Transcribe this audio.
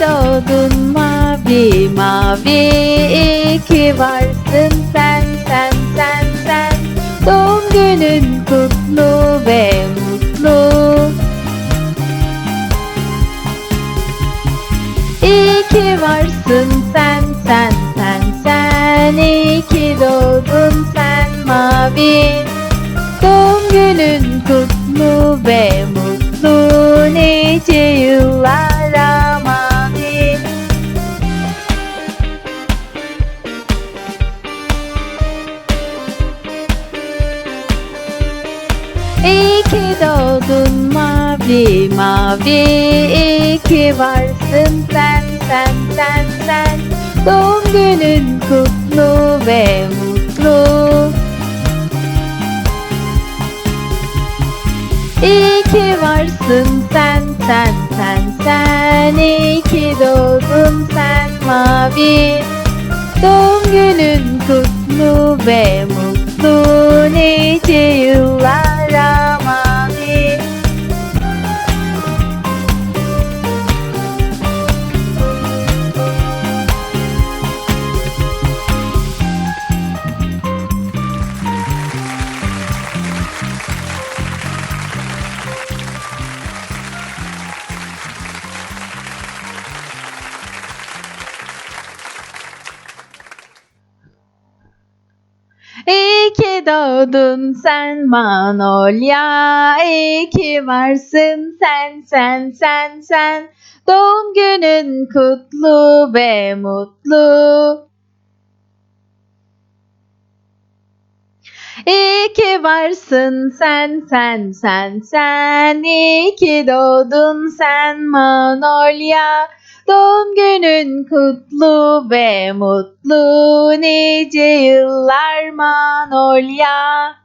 doğdun mavi mavi. İyi ki varsın sen sen sen sen. Doğum günün kutlu ve mutlu. İyi varsın sen sen sen sen. İyi ki doğdun sen mavi. Doğum günün İyi ki doğdun mavi mavi. İyi ki varsın sen sen sen sen. Doğum günün kutlu ve mutlu. İyi ki varsın sen sen sen sen. İyi ki doğdun sen mavi. Doğum günün kutlu ve mutlu. Nice İyi ki doğdun sen Manolya İyi ki varsın sen sen sen sen. Doğum günün kutlu ve mutlu İyi ki varsın sen sen sen sen. İyi ki doğdun sen Manolya. Doğum günün kutlu ve mutlu Nice yıllar Manolya